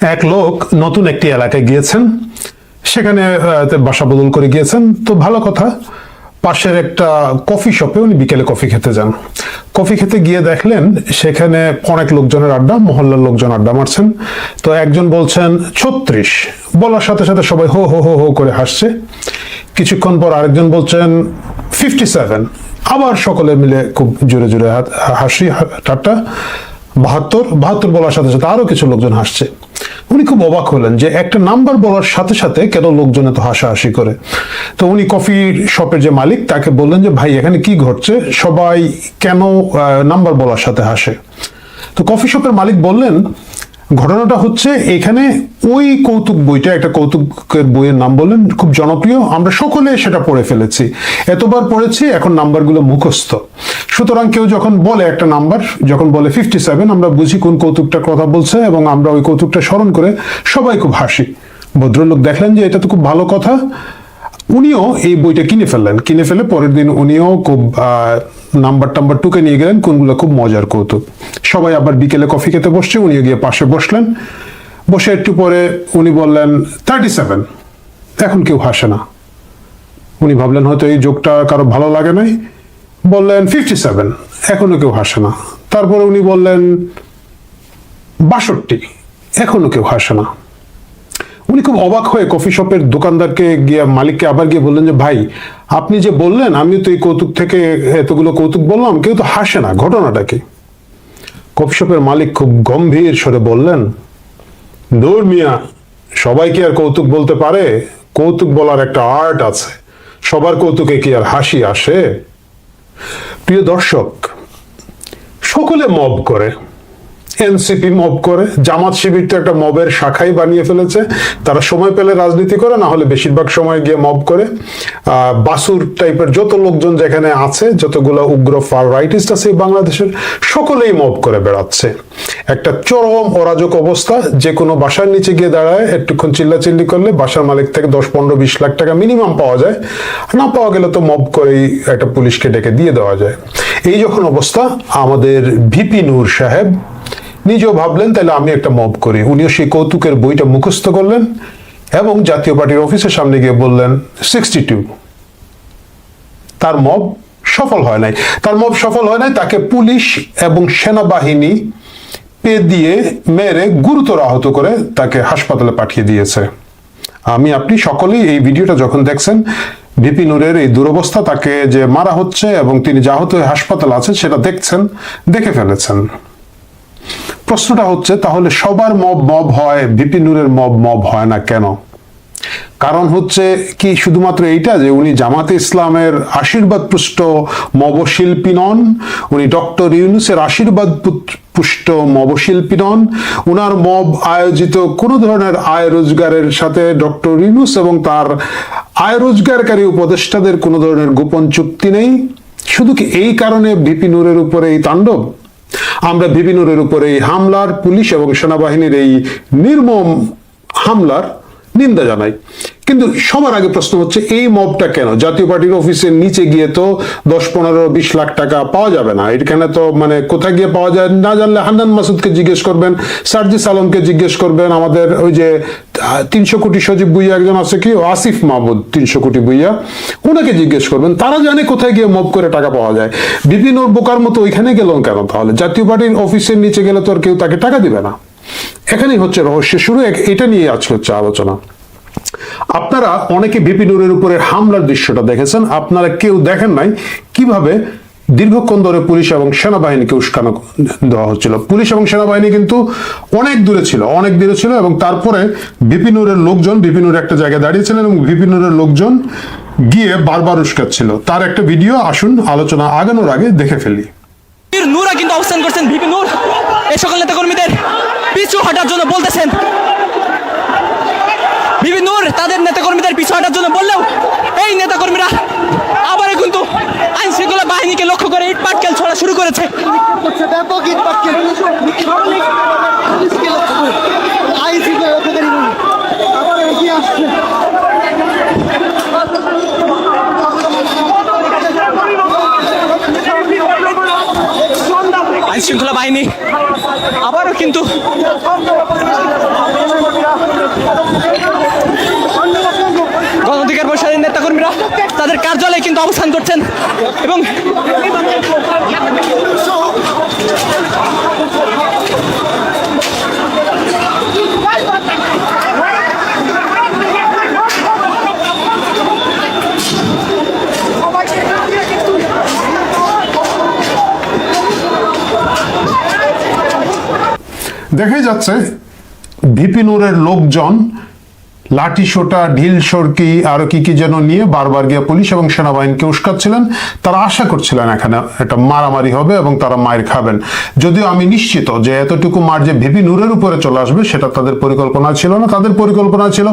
এক লোক নতুন একটি এলাকায় গিয়েছেন। সেখানে বাসা বদল করে গিয়েছেন। তো ভালো কথা, পাশের একটা কফি শপে উনি বিকেলে কফি খেতে যান। কফি খেতে গিয়ে দেখলেন, সেখানে অনেক লোকজনের আড্ডা, মহল্লার লোকজন আড্ডা মারছেন। তো একজন বলছেন, ছত্রিশ। বলার সাথে সাথে সবাই হো হো হো হো করে হাসছে। কিছুক্ষণ পর আরেকজন বলছেন, ফিফটি সেভেন। আবার সকলে মিলে খুব জোরে জোরে হাসি ঠাট্টা। বাহাত্তর বাহাত্তর বলার সাথে সাথে আরও কিছু লোকজন হাসছে। উনি খুব অবাক হলেন যে একটা নাম্বার বলার সাথে সাথে কেন লোকজন এত হাসাহাসি করে? তো উনি কফি শপের যে মালিক, তাকে বললেন যে, ভাই, এখানে কি ঘটছে? সবাই কেন নাম্বার বলার সাথে হাসে? তো কফি শপের মালিক বললেন ঘটনাটা হচ্ছে এখানে ওই কৌতুক বইটা, একটা কৌতুকের বইয়ের নাম বললেন, খুব জনপ্রিয়। আমরা সকলে সেটা পড়ে ফেলেছি। এতবার পড়েছি, এখন নাম্বারগুলো মুখস্থ। সুতরাং কেউ যখন বলে একটা নাম্বার, যখন বলে ফিফটি সেভেন আমরা বুঝি কোন কৌতুকটার কথা বলছে এবং আমরা ওই কৌতুকটা স্মরণ করে সবাই খুব হাসি। ভদ্রলোক দেখলেন যে এটা তো খুব ভালো কথা। উনিও এই বইটা কিনে ফেললেন। কিনে ফেলে পরের দিন উনিও খুব নাম্বার টাম্বার টুকে নিয়ে গেলেন, কোনগুলো খুব মজার কৌতুক। সবাই আবার বিকেলে কফি খেতে বসছে, উনিও গিয়ে পাশে বসলেন। বসে একটু পরে উনি বললেন থার্টি সেভেন এখন কেউ হাসে না। উনি ভাবলেন, হয়তো এই যোগটা কারও ভালো লাগে নাই। বললেন ফিফটি সেভেন এখনও কেউ হাসে না। তারপরে উনি বললেন, বাষট্টি, এখনও কেউ হাসে না। উনি খুব অবাক হয়ে কফি শপের দোকানদারকে গিয়ে, মালিককে আবার গিয়ে বললেন যে, ভাই, আপনি যে বললেন আমি তো এই কৌতুক থেকে এতগুলো কৌতুক বললাম, কেউ তো হাসে না। ঘটনাটা কি? কফি শপের মালিক খুব গম্ভীর স্বরে বললেন, দূর মিয়া, সবাই কি আর কৌতুক বলতে পারে? কৌতুক বলার একটা আর্ট আছে। সবার কৌতুকে কি আর হাসি আসে? প্রিয় দর্শক, সকলে মব করে। এনসিপি মব করে, জামাত শিবির তো একটা মবের শাখাই বানিয়ে ফেলেছে। তারা সময় পেলে রাজনীতি করে, না হলে বেশিরভাগ সময় গিয়ে মব করে। বাসুর টাইপের যত লোকজন যেখানে আছে, যতগুলো উগ্র ফার রাইটিস্ট আছে বাংলাদেশের, সকলেই মব করে বেড়াচ্ছে। একটা চরম অরাজক অবস্থা, যে কোনো বাসার নিচে গিয়ে দাঁড়ায়, একটুক্ষণ চিল্লাচিল্লি করলে বাসার মালিক থেকে দশ, পনেরো, বিশ লাখ টাকা মিনিমাম পাওয়া যায়। না পাওয়া গেলে তো মব করেই একটা পুলিশকে ডেকে দিয়ে দেওয়া যায়। এই যখন অবস্থা, আমাদের ভিপি নূর সাহেব নিজেও ভাবলেন তাহলে আমি একটা মব করি। উনিও সেই কৌতুকের বইটা মুখস্থ করলেন এবং জাতীয় পার্টির অফিসের সামনে গিয়ে বললেন, সিক্সটি টু। তার মব সফল হয় নাই। তার মব সফল হয় নাই, তাকে পুলিশ এবং সেনাবাহিনী পে দিয়ে মেরে গুরুতর আহত করে তাকে হাসপাতালে পাঠিয়ে দিয়েছে। আমি, আপনি সকলেই এই ভিডিওটা যখন দেখছেন ভিপি নূরের এই দুরবস্থা তাকে যে মারা হচ্ছে এবং তিনি যাহত হয়ে হাসপাতাল আছেন, সেটা দেখছেন, দেখে ফেলেছেন। প্রশ্নটা হচ্ছে, তাহলে সবার মব মব হয় ভিপি নূরের মব মব হয় না কেন? কারণ হচ্ছে কি, শুধুমাত্র এইটা যে উনি জামাতে ইসলামের আশীর্বাদ পুষ্ট মবশিল্পী নন, উনি ডক্টর ইউনুসের আশীর্বাদ পুষ্ট মবশিল্পী নন, উনার মব আয়োজিত কোনো ধরনের আয় রোজগারের সাথে ডক্টর ইউনুস এবং তার আয় রোজগারকারী উপদেষ্টাদের কোনো ধরনের গোপন চুক্তি নেই। শুধু কি এই কারণে ভিপি নূরের উপরে এই তাণ্ডব? আমরা ভিপি উপরে এই হামলার পুলিশ এবং সেনাবাহিনীর এই নির্মম হামলার নিন্দা জানাই। কিন্তু সবার আগে প্রশ্ন হচ্ছে, এই মবটা কেন? জাতীয় পার্টির অফিসের নিচে গিয়ে তো দশ, পনেরো, বিশ লাখ টাকা পাওয়া যাবে না। এখানে তো মানে কোথায় গিয়ে পাওয়া যায় না জানলে হান্নান মাসুদকে জিজ্ঞেস করবেন, সার্জিস আলমকে জিজ্ঞেস করবেন, আমাদের ওই যে তিনশো কোটি সজীব বুইয়া একজন আছে কি? আসিফ মাহমুদ, তিনশো কোটি বুইয়া ওনাকে জিজ্ঞেস করবেন, তারা জানে কোথায় গিয়ে মব করে টাকা পাওয়া যায়। বিভিন্ন বোকার মতো ওইখানে গেল কেন তাহলে? জাতীয় পার্টির অফিসের নিচে গেলে তো আর কেউ তাকে টাকা দিবে না। এখানেই হচ্ছে রহস্য শুরু এটা নিয়ে আজকে হচ্ছে আলোচনা। আপনারা অনেকে ভিপি নূরের উপরে হামলার দৃশ্যটা দেখেছেন। আপনারা কেউ দেখেন নাই কীভাবে দীর্ঘক্ষণ ধরে পুলিশ এবং সেনাবাহিনীকে উস্কানো দেওয়া হচ্ছিল। পুলিশ এবং সেনাবাহিনী কিন্তু অনেক দূরে ছিল, অনেক দূরে ছিল এবং তারপরে বিপিনুরের লোকজন বিপিনুর একটা জায়গায় দাঁড়িয়েছিলেন এবং বিপিনুরের লোকজন গিয়ে বারবার উস্কাচ্ছিল। তার একটা ভিডিও, আসুন, আলোচনা আগানোর আগে দেখে ফেলি। নূরা কিন্তু অবস্থান করছেন ভিপি নূর। এই সকল নেতাকর্মীদের পিছু হটার জন্য বলতেছেন। ভিপি নূর, তাদের নেতাকর্মীদের পিছু হটার জন্য বললেও এই নেতাকর্মীরা আবারও কিন্তু আইন শৃঙ্খলা বাহিনীকে লক্ষ্য করে ইট পাটকেল ছড়া শুরু করেছে। শৃঙ্খলা বাহিনী আবারও কিন্তু তাদের কার্যালয়ে কিন্তু অবস্থান করছেন এবং দেখাই যাচ্ছে ভিপি নূরের লোকজন লাঠি সোটা ঢিল সরকি আরও কি কি যেন নিয়ে বারবার গিয়ে পুলিশ এবং সেনাবাহিনীকে উস্কাচ্ছিলেন। তারা আশা করছিলেন এখানে একটা মারামারি হবে এবং তারা মায়ের খাবেন। যদিও আমি নিশ্চিত যে এতটুকু মার যে ভিপি নূরের উপরে চলে আসবে, সেটা তাদের পরিকল্পনা ছিল না। তাদের পরিকল্পনা ছিল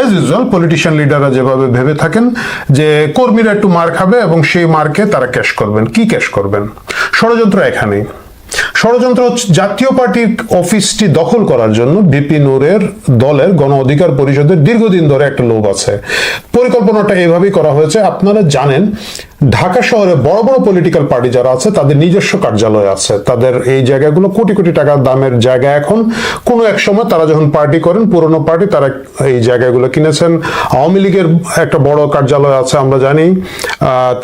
এজ ইউজুয়াল পলিটিশিয়ান লিডাররা যেভাবে ভেবে থাকেন যে কর্মীরা একটু মার খাবে এবং সেই মারকে তারা ক্যাশ করবেন। কি ক্যাশ করবেন? ষড়যন্ত্র এখানেই। ষড়যন্ত্র জাতীয় পার্টির অফিসটি দখল করার জন্য বিপি নূরের দলের গণ অধিকার পরিষদের দীর্ঘদিন ধরে একটা লোভ আছে। পরিকল্পনাটা এভাবেই করা হয়েছে। আপনারা জানেন, ঢাকা শহরে বড় বড় পলিটিক্যাল পার্টি যারা আছে, তাদের নিজস্ব কার্যালয় আছে। তাদের এই জায়গাগুলো কোটি কোটি টাকার দামের জায়গা। এখন কোনো এক সময় তারা যখন পার্টি করেন, পুরনো পার্টি তারা এই জায়গাগুলো কিনেছেন। আওয়ামী লীগের একটা বড় কার্যালয় আছে, আমরা জানি।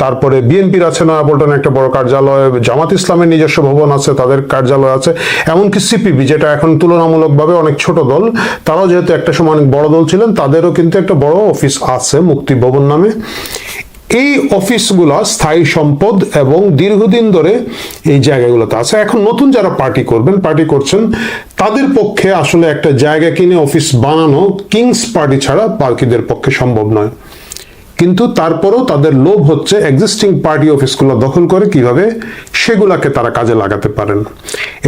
তারপরে বিএনপির আছে নয়াপল্টনে একটা বড় কার্যালয়। জামাত ইসলামের নিজস্ব ভবন আছে, তাদের কার্যালয় আছে, এমনকি সিপিবি যেটা এখন তুলনামূলকভাবে অনেক ছোট দল, তারাও যেহেতু একটা সময় অনেক বড় দল ছিলেন, তাদেরও কিন্তু একটা বড় অফিস আছে মুক্তি ভবন নামে। এই অফিসগুলো স্থায়ী সম্পদ এবং দীর্ঘদিন ধরে এই জায়গাগুলোতে আছে। এখন নতুন যারা পার্টি করবেন, পার্টি করছেন, তাদের পক্ষে আসলে একটা জায়গা কিনে অফিস বানানো কিংস পার্টি ছাড়া পার্কিদের পক্ষে সম্ভব নয়। কিন্তু তারপরেও তাদের লোভ হচ্ছে এক্সিস্টিং পার্টি অফিসগুলো দখল করে কীভাবে সেগুলাকে তারা কাজে লাগাতে পারেন।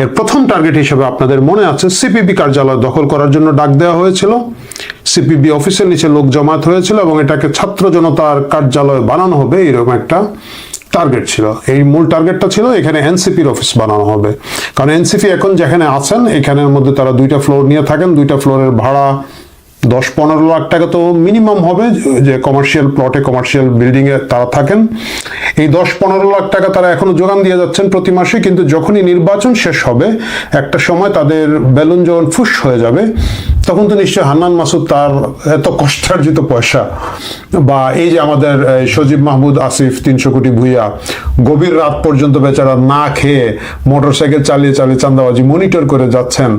এর প্রথম টার্গেট হিসেবে আপনাদের মনে আছে সিপিবি কার্যালয় দখল করার জন্য ডাক দেওয়া হয়েছিল। সিপিবি অফিসের নিচে লোক জমায়েত হয়েছিল এবং এটাকে ছাত্র জনতার কার্যালয় বানানো হবে, এরকম একটা টার্গেট ছিল। এই মূল টার্গেটটা ছিল এখানে এনসিপির অফিস বানানো হবে। কারণ এনসিপি এখন যেখানে আছেন, এখানের মধ্যে তারা দুইটা ফ্লোর নিয়ে থাকেন, দুইটা ফ্লোরের ভাড়া দশ পনেরো লাখ টাকা তো মিনিমাম হবে যে কমার্শিয়াল প্লটে কমার্শিয়াল বিল্ডিংয়ে তারা থাকেন। এই দশ পনেরো লাখ টাকা তারা এখনও যোগান দিয়ে যাচ্ছেন প্রতি মাসে, কিন্তু যখনই নির্বাচন শেষ হবে, একটা সময় তাদের বেলুন যখন ফুস হয়ে যাবে। তখন তো নিশ্চয়ই হান্নান মাসুদ তার এত কষ্টার্জিত পয়সা বা এই যে আমাদের সজীব মাহমুদ আসিফ তিনশো কোটি ভুইয়া, গভীর রাত পর্যন্ত বেচারা না খেয়ে মোটর সাইকেল চালিয়ে চালিয়ে চান্দাবাজি, মনিটর করে যাচ্ছেন,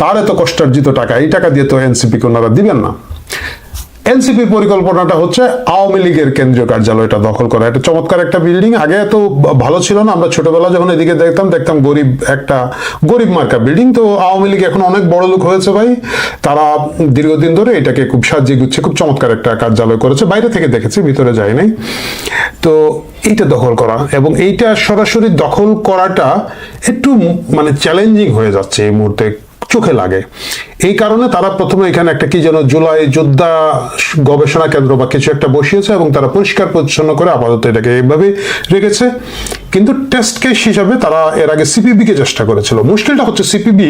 তার এত কষ্টার্জিত টাকা, এই টাকা দিয়ে তো এনসিপি কে ওনারা দিবেন না। এনসিপি পরিকল্পনাটা হচ্ছে আওয়ামী লীগের কেন্দ্রীয় কার্যালয়টা দখল করা। এটা চমৎকার একটা বিল্ডিং আগে তো ভালো ছিল না, আমরা ছোটবেলা যখন এদিকে দেখতাম দেখতাম গরিব একটা গরিব মার্কা বিল্ডিং তো আওয়ামী লীগ এখন অনেক বড় লোক হয়েছে ভাই। তারা দীর্ঘদিন ধরে এটাকে খুব সাজিয়ে গুছিয়ে খুব চমৎকার একটা কার্যালয় করেছে। বাইরে থেকে দেখেছি, ভিতরে যায় নাই। তো এইটা দখল করা এবং এইটা সরাসরি দখল করাটা একটু মানে চ্যালেঞ্জিং হয়ে যাচ্ছে এই মুহূর্তে। চোখে লাগে। এই কারণে তারা প্রথমে এখানে একটা কি যেন জুলাই যোদ্ধা গবেষণা কেন্দ্র বা কিছু একটা বসিয়েছে এবং তারা পরিষ্কার পরিচ্ছন্ন করে আপাতত এটাকে এইভাবে রেখেছে। কিন্তু টেস্ট কেস হিসাবে তারা এর আগে সিপিবি কে চেষ্টা করেছিল। মুশকিলটা হচ্ছে সিপিবি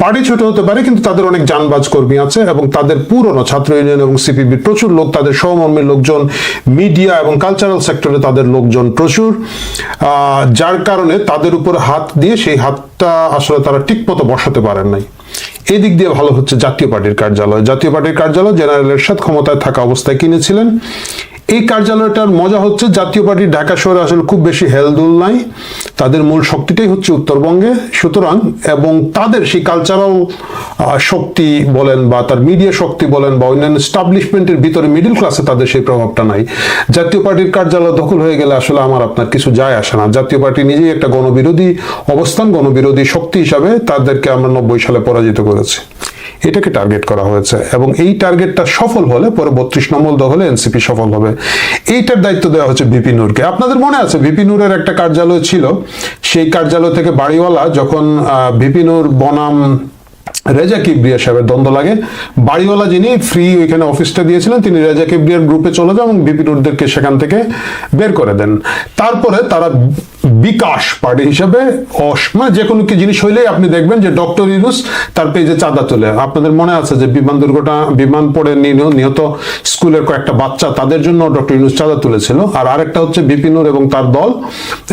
পার্টি ছোট হতে পারে, কিন্তু তাদের অনেক যানবাজ কর্মী আছে এবং তাদের পুরনো ছাত্র ইউনিয়ন এবং সিপিবির প্রচুর লোক, তাদের সহমর্মী লোকজন মিডিয়া এবং কালচারাল সেক্টরে তাদের লোকজন প্রচুর। যার কারণে তাদের উপর হাত দিয়ে সেই হাতটা আসলে তারা ঠিকমতো বসাতে পারেন নাই। এই দিক দিয়ে ভালো হচ্ছে জাতীয় পার্টির কার্যালয়। জাতীয় পার্টির কার্যালয় জেনারেল এরশাদ ক্ষমতায় থাকা অবস্থায় কিনেছিলেন। এই কার্যালয়টার মজা হচ্ছে জাতীয় পার্টি ঢাকা শহরে আসলে খুব বেশি হেলদুল নাই। তাদের মূল শক্তিটাই হচ্ছে উত্তরবঙ্গে। সুতরাং এবং তাদের সেই কালচারাল শক্তি বলেন বা তার মিডিয়া শক্তি বলেন বা অন্যান্য স্টাবলিশমেন্টের ভিতরে মিডিল ক্লাসে তাদের সেই প্রভাবটা নাই। জাতীয় পার্টির কার্যালয় দখল হয়ে গেলে আসলে আমার আপনার কিছু যায় আসে না। জাতীয় পার্টি নিজেই একটা গণবিরোধী অবস্থান, গণবিরোধী শক্তি হিসাবে তাদেরকে আমরা নব্বই সালে পরাজিত করেছি। এটাকে টার্গেট করা হয়েছে এবং এই টার্গেটটা সফল হলে পরে বত্রিশ নম্বর দখলে এনসিপি সফল হবে। এইটার দায়িত্ব দেওয়া হচ্ছে ভিপি নূরকে। আপনাদের মনে আছে, ভিপি নূরের একটা কার্যালয় ছিল, সেই কার্যালয় থেকে বাড়িওয়ালা যখন ভিপি নূর বনাম রেজা কিবরিয়া সাহেবের দ্বন্দ্ব লাগে, বাড়িওয়ালা যিনি ফ্রি ওইখানে অফিসটা দিয়েছিলেন, তিনি রেজা কিবরিয়ার গ্রুপে চলে যান এবং ভিপি নূরদেরকে সেখান থেকে বের করে দেন। তারপরে তারা বিকাশ পার্টি হিসাবে অস মানে যে কোনো কি জিনিস হইলেই আপনি দেখবেন যে ডক্টর ইউনুস তার পেজে চাঁদা তোলে। আপনাদের মনে আছে যে বিমান দুর্ঘটনা, বিমান পড়ে নিহ- নিহত স্কুলের কয়েকটা বাচ্চা, তাদের জন্য ডক্টর ইউনুস চাঁদা তুলেছিল। আর আরেকটা হচ্ছে বিপিনুর এবং তার দল,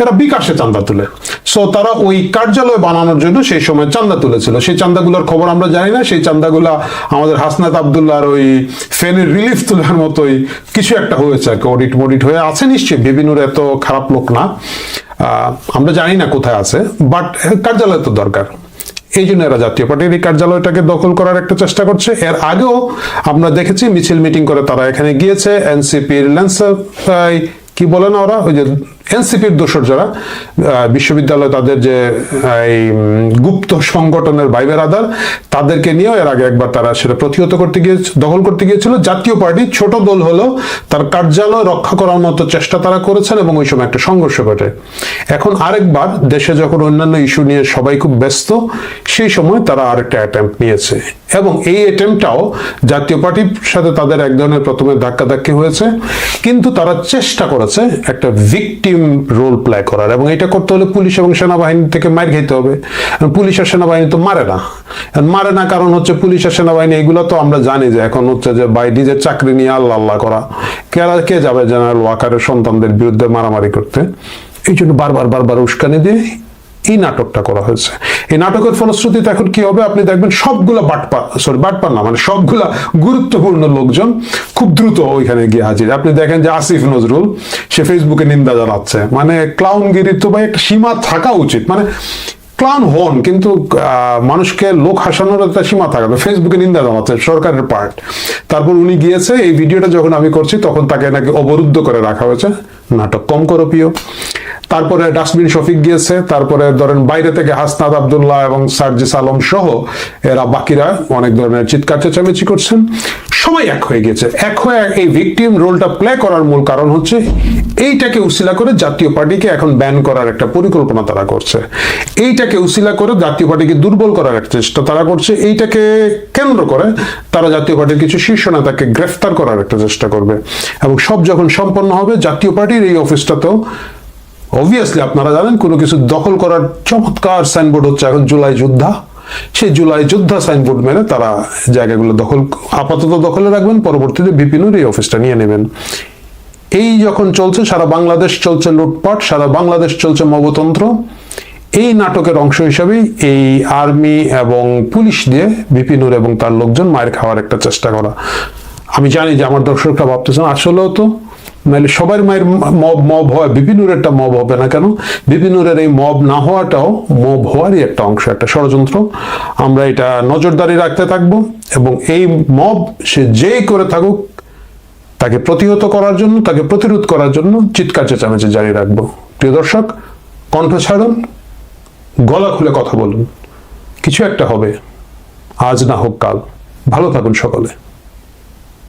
এরা বিকাশে চাঁদা তুলে। সো তারা ওই কার্যালয় বানানোর জন্য সেই সময় চাঁদা তুলেছিল। সেই চাঁদাগুলোর খবর আমরা জানি না। সেই চাঁদাগুলা আমাদের হাসনাত আবদুল্লাহর ওই ফেনের রিলিফ তোলার মতোই কিছু একটা হয়েছে অডিট মডিট হয়ে আছে নিশ্চয়ই। বিপিনুর এত খারাপ লোক না। আমরা জানি না কোথায় আছে বাট কার্যালয় তো দরকার। এই জন্য এরা জাতীয় পার্টির এই কার্যালয়টাকে দখল করার একটা চেষ্টা করছে। এর আগেও আমরা দেখেছি মিছিল মিটিং করে তারা এখানে গিয়েছে এনসিপির ল্যান্সার কি বলে না ওরা? ওই যে এনসিপির দোসর যারা বিশ্ববিদ্যালয় তাদের যে এই গুপ্ত সংগঠনের বাইবের আদার তাদেরকে নিয়েও এর আগে একবার তারা সেটা প্রতিহত করতে গিয়ে, দখল করতে গিয়েছিল। জাতীয় পার্টি, ছোট দল হলেও তার কার্যালয় রক্ষা করার মতো চেষ্টা তারা করেছেন এবং ওই সময় একটা সংঘর্ষ ঘটে। এখন আরেকবার দেশে যখন অন্যান্য ইস্যু নিয়ে সবাই খুব ব্যস্ত, সেই সময় তারা আরেকটা অ্যাটেম্প নিয়েছে। এবং এই অ্যাটেম্পটাও জাতীয় পার্টির সাথে তাদের এক ধরনের প্রথমে ধাক্কাধাক্কি হয়েছে। কিন্তু তারা চেষ্টা করেছে একটা ভিকটিম রোল প্লে করার। এবং এটা করতে হলে পুলিশ এবং সেনাবাহিনী থেকে মার খেতে হবে। পুলিশ আর সেনাবাহিনী তো মারে না। মারে না কারণ হচ্ছে পুলিশ আর সেনাবাহিনী, এগুলো তো আমরা জানি যে এখন হচ্ছে যে বাই নিজের চাকরি নিয়ে আল্লাহ আল্লাহ করা। কে কে যাবে জেনারেল ওয়াকারের সন্তানদের বিরুদ্ধে মারামারি করতে? এই জন্য বারবার বারবার উস্কানি দিয়ে এই নাটকটা করা হয়েছে। এই নাটকের ফলশ্রুতিতে এখন কি হবে? আপনি দেখবেন সবগুলা বাটপা সরি বাটপা না মানে সবগুলা গুরুত্বপূর্ণ লোকজন খুব দ্রুত ওইখানে গিয়ে হাজির। আপনি দেখেন যে আসিফ নজরুল, সে ফেসবুকে নিন্দা জানাচ্ছে। মানে ক্লাউনগিরির তো ভাই একটা সীমা থাকা উচিত। মানে ক্লাউন হন, কিন্তু মানুষকে লোক হাসানোর একটা সীমা থাকবে ফেসবুকে নিন্দা জানাচ্ছে, সরকারের পার্ট তারপর উনি গিয়েছে, এই ভিডিওটা যখন আমি করছি, তখন তাকে নাকি অবরুদ্ধ করে রাখা হয়েছে। নাটক কম করো প্রিয়। তারপরে ডাস্টবিন শফিক গিয়েছে, তারপরে ধরেন বাইরে থেকে হাসনাদ আবদুল্লাহ এবং সার্জিস আলম সহ এরা বাকিরা অনেক ধরনের চিৎকার চেঁচামেচি করছেন। সবাই এক হয়ে গেছে এক হয়ে এই ভিকটিম রোলটা প্লে করার মূল কারণ হচ্ছে এইটাকে উসিলা করে জাতীয় পার্টিকে এখন ব্যান করার একটা পরিকল্পনা তারা করছে। এইটাকে উসিলা করে জাতীয় পার্টিকে দুর্বল করার একটা চেষ্টা তারা করছে। এইটাকে কেন্দ্র করে তারা জাতীয় পার্টির কিছু শীর্ষ নেতাকে গ্রেফতার করার একটা চেষ্টা করবে। এবং সব যখন সম্পন্ন হবে, জাতীয় পার্টির এই অফিসটাতেও অবভিয়াসলি আপনারা জানেন, কোনো কিছু দখল করার চমৎকার সাইনবোর্ড হচ্ছে এখন জুলাই যোদ্ধা। সেই জুলাই যোদ্ধা সাইনবোর্ড মেরে তারা জায়গাগুলো দখল, আপাতত দখলে রাখবেন, পরবর্তীতে বিপিনুর এই অফিসটা নিয়ে নেবেন। এই যখন চলছে, সারা বাংলাদেশ চলছে লুটপাট, সারা বাংলাদেশ চলছে মগতন্ত্র। এই নাটকের অংশ হিসাবেই এই আর্মি এবং পুলিশ দিয়ে বিপিনুর এবং তার লোকজন মায়ের খাওয়ার একটা চেষ্টা করা। আমি জানি যে আমার দর্শকরা ভাবতেছেন, আসলেও তো নাহলে সবার মায়ের মব মব হওয়া হয় বিপিনুরেরটা মব হবে না কেন? বিপিনুরের এই মব না হওয়াটাও মব হওয়ারই একটা অংশ, একটা ষড়যন্ত্র। আমরা এটা নজরদারি রাখতে থাকব এবং এই মব সে যেই করে থাকুক, তাকে প্রতিহত করার জন্য, তাকে প্রতিরোধ করার জন্য চিৎকার, চেঁচামেচি জারি রাখব। প্রিয় দর্শক, কণ্ঠ ছাড়ুন, গলা খুলে কথা বলুন। কিছু একটা হবে। আজ না হোক কাল। ভালো থাকুন সকলে।